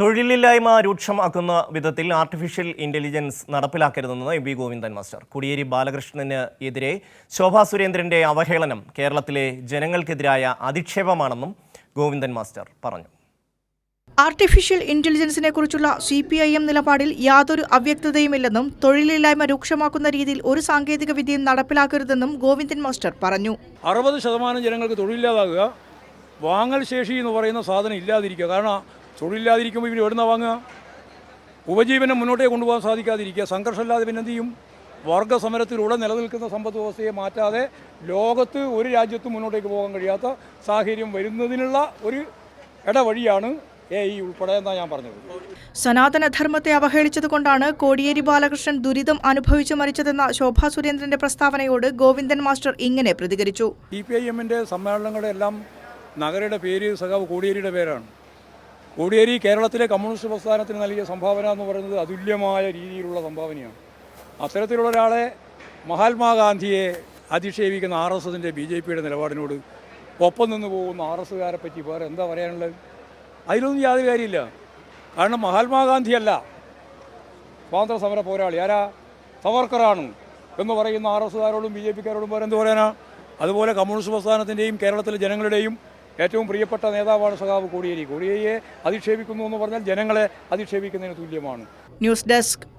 തൊഴിലില്ലായ്മ രൂക്ഷമാക്കുന്ന വിധത്തിൽ artificial intelligence നടപ്പിലാക്കരുതെന്ന് M V Govindan master. Kodiyeri ബാലകൃഷ്ണന് എതിരെ ശോഭാ സുരേന്ദ്രന്റെ അവഹേളനം കേരളത്തിലെ ജനങ്ങൾക്കെതിരായ അധിക്ഷേപമാണെന്നും ഗോവിന്ദൻ മാസ്റ്റർ പറഞ്ഞു. ആർട്ടിഫിഷ്യൽ ഇന്റലിജൻസിനെ കുറിച്ചുള്ള സി പി ഐ എം നിലപാടിൽ യാതൊരു അവ്യക്തതയുമില്ലെന്നും തൊഴിലില്ലായ്മ രൂക്ഷമാക്കുന്ന രീതിയിൽ ഒരു സാങ്കേതിക വിദ്യയും നടപ്പിലാക്കരുതെന്നും ഗോവിന്ദൻ മാസ്റ്റർ പറഞ്ഞു. അറുപത് ശതമാനം ജനങ്ങൾക്ക് തൊഴിലില്ലാതാകുക വാങ്ങൽ ശേഷി എന്ന് പറയുന്ന സാധനം ഇല്ലാതിരിക്കുക. കാരണം തൊഴിലില്ലാതിരിക്കുമ്പോൾ ഇവർ എവിടുന്ന വാങ്ങുക? ഉപജീവനം മുന്നോട്ടേ കൊണ്ടുപോകാൻ സാധിക്കാതിരിക്കുക. സംഘർഷമില്ലാതെ പിന്നെ എന്ത് ചെയ്യും? വർഗസമരത്തിലൂടെ നിലനിൽക്കുന്ന സമ്പദ് വ്യവസ്ഥയെ മാറ്റാതെ ലോകത്ത് ഒരു രാജ്യത്തും മുന്നോട്ടേക്ക് പോകാൻ കഴിയാത്ത സാഹചര്യം വരുന്നതിനുള്ള ഒരു ഇടവഴിയാണ് എ ഐ ഉൾപ്പെടെ ഞാൻ പറഞ്ഞത്. സനാതനധർമ്മത്തെ അവഹേളിച്ചതുകൊണ്ടാണ് കോടിയേരി ബാലകൃഷ്ണൻ ദുരിതം അനുഭവിച്ചു മരിച്ചതെന്ന ശോഭാ സുരേന്ദ്രന്റെ പ്രസ്താവനയോട് ഗോവിന്ദൻ മാസ്റ്റർ ഇങ്ങനെ പ്രതികരിച്ചു. സി പി ഐ എമ്മിന്റെ സമ്മേളനങ്ങളുടെ എല്ലാം നഗരയുടെ പേര് സഖാവ് കോടിയേരിയുടെ പേരാണ്. കോടിയേരി കേരളത്തിലെ കമ്മ്യൂണിസ്റ്റ് പ്രസ്ഥാനത്തിന് നൽകിയ സംഭാവന എന്ന് പറയുന്നത് അതുല്യമായ രീതിയിലുള്ള സംഭാവനയാണ്. അത്തരത്തിലുള്ള ഒരാളെ മഹാത്മാഗാന്ധിയെ അധിക്ഷേപിക്കുന്ന ആർ എസ് എസിന്റെ ബി ജെ പിയുടെ നിലപാടിനോട് ഒപ്പം നിന്ന് പോകുന്ന ആർ എസ്സുകാരെ പറ്റി വേറെ എന്താ പറയാനുള്ളത്? അതിലൊന്നും യാതൊരു കാര്യമില്ല. കാരണം മഹാത്മാഗാന്ധിയല്ല സ്വാതന്ത്ര്യ സമര പോരാളി. ആരാ? സവർക്കറാണ് എന്ന് പറയുന്ന ആർ എസ്സുകാരോടും ബി ജെ പിക്കാരോടും വേറെ എന്ത് പറയാനാ? അതുപോലെ കമ്മ്യൂണിസ്റ്റ് പ്രസ്ഥാനത്തിന്റെയും കേരളത്തിലെ ജനങ്ങളുടെയും ഏറ്റവും പ്രിയപ്പെട്ട നേതാവാണ് സഖാവ് കോടിയേരി. കോടിയേരിയെ അധിക്ഷേപിക്കുന്നു എന്ന് പറഞ്ഞാൽ ജനങ്ങളെ അധിക്ഷേപിക്കുന്നതിന് തുല്യമാണ്. News desk